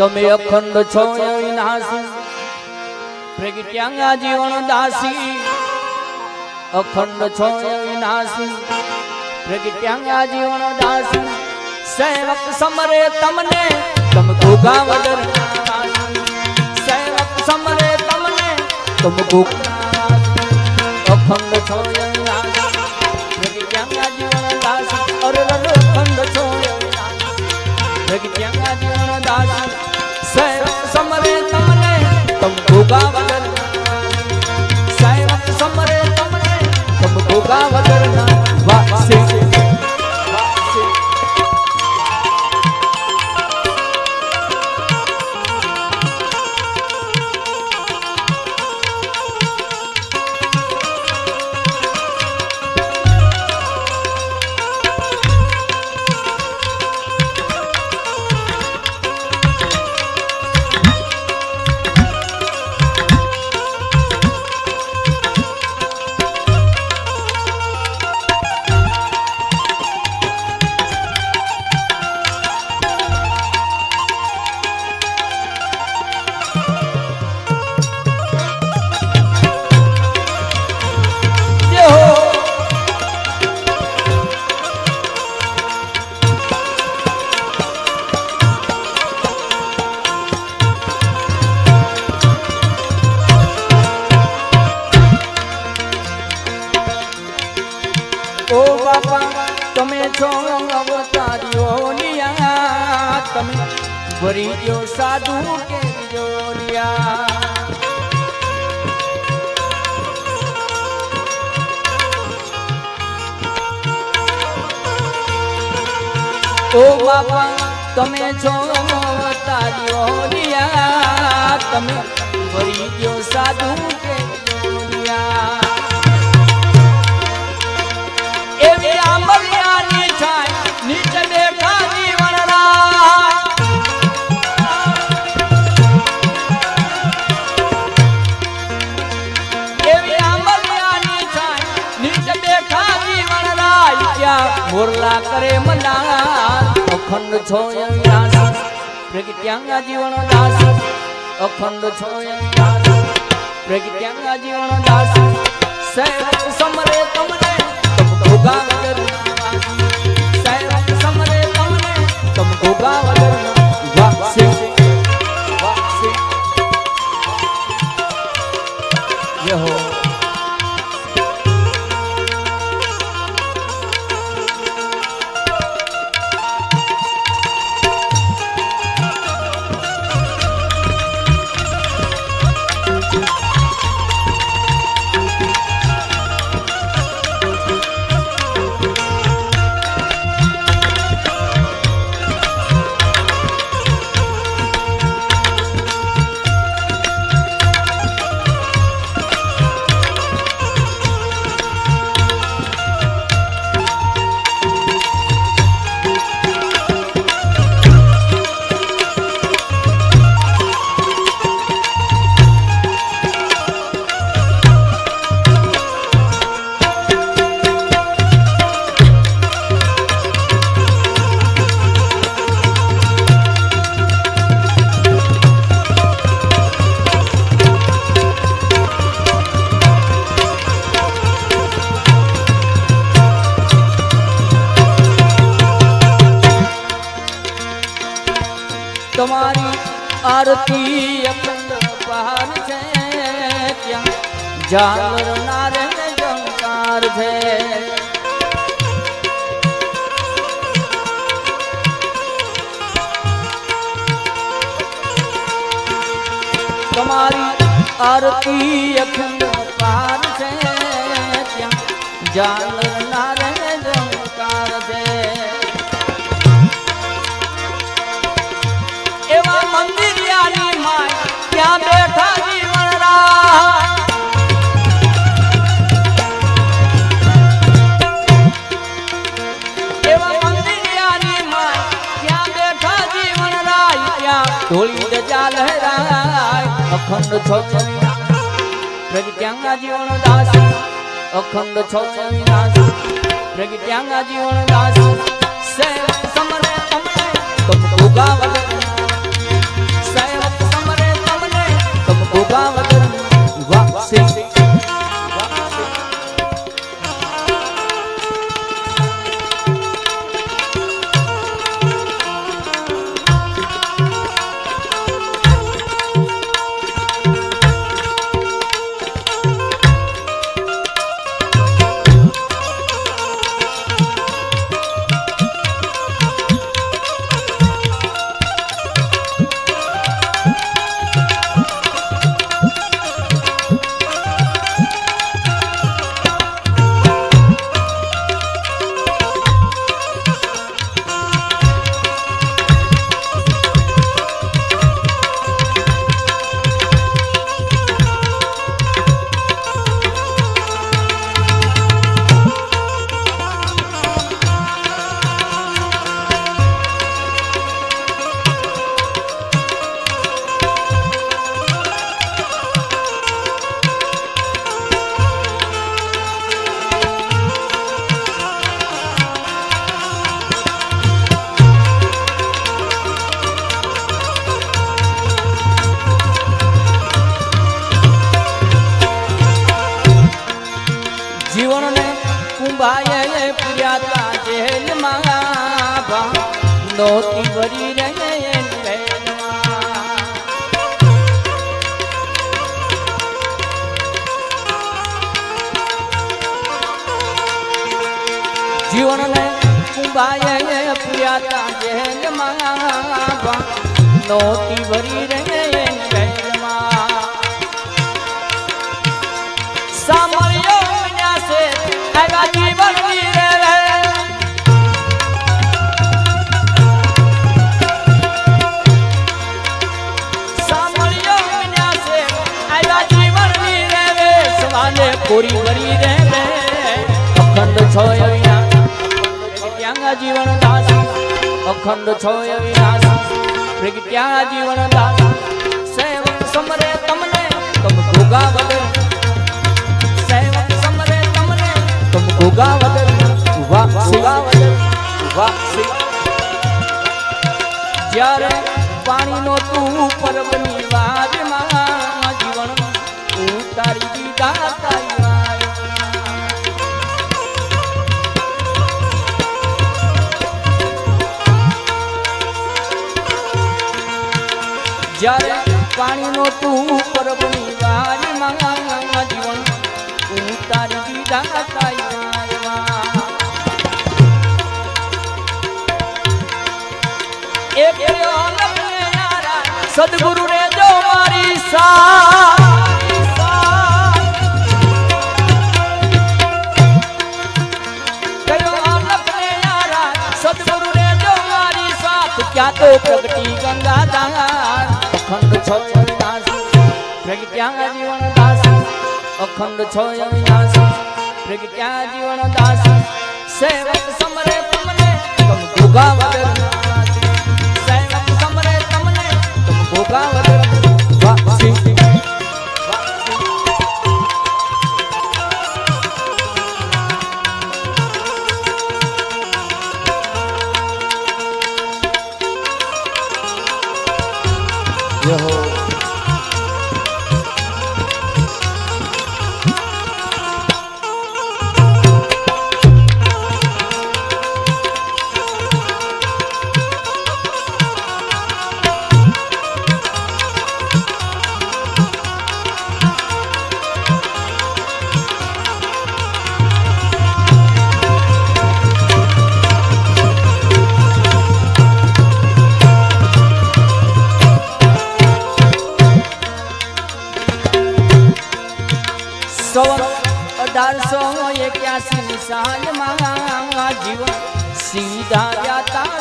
તમે અખંડ છો વિનાશી પ્રગટ્યા જીવન દાસી. અખંડ છો વિનાશી પ્રગટ્યા જીવન દાસી. સેવક સમરે તમને, તમ ગોગા વદર સેવક સમરે તમને, તમ ગોગા અખંડ છો વિનાશી પ્રગટ્યા જીવન દાસી. અખંડ છો જીવન દાસી. સમરે તમને તમ ગોગા ભરી ગયો સાધુ કે ઓ બાપા તમે છો તારી નિયા તમે ફરી ગયો સાધુ ત્યાં કરે મના અખંડ છો દાસ પ્રગટ્યાંગા જીવન દાસ, અખંડ છો દાસ પ્રગટ્યાંગા જીવન દાસ. સેવક સમરે તમને તમ ગોગા વગર સેવક સમરે તમને તમ ગોગા વગર વાસી તમારી આરતી અખંડ પહાડ છે ત્યાં. ઝાલર નારે જંકાર તમારી આરતી અખંડ પાર છે ત્યાં. ઝાલર અખંડ છો પ્રગટ્યા જીવન દાસ અખંડ છો વિનાશ પ્રગટ્યા જીવન દાસ નોતી ભરી રહે. જીવનને કુંભાએ પુર્યાતા જેલમાં નોતી ભરી રહે રે સવાલે પૂરી ભરી રે રે અખંડ છો પ્રગટ્યા જીવન દાસ. અખંડ છો અવિનાશ ત્યાં જીવન દાસ. સેવક સમરે તમને તમ ભોગા વગર. સેવક સમરે તમને તમ ભોગા વગર. ઊભા સિવા વગર. ઊભા સિવા જ્યારે પાણીનો તું પર્વની વારમાં જ્યારે પાણીનો તું પર્વની વારમાં જીવન દીધા તારી અલગને યારા સદગુરુ રે જો મારી સા પ્રગટી ગંગા દાન અખંડ છો અવિનાશ પ્રગટ્યા જીવન દાસ અખંડ છો અવિનાશ પ્રગટ્યા જીવન દાસ સેવક સમરે તમને તમ ભોગા વગર સેવક સમરે તમને તમ ભોગા વગર વાસી અઢારસો એક્યાસી ની સાંજમાં જીવન સીધા જાતા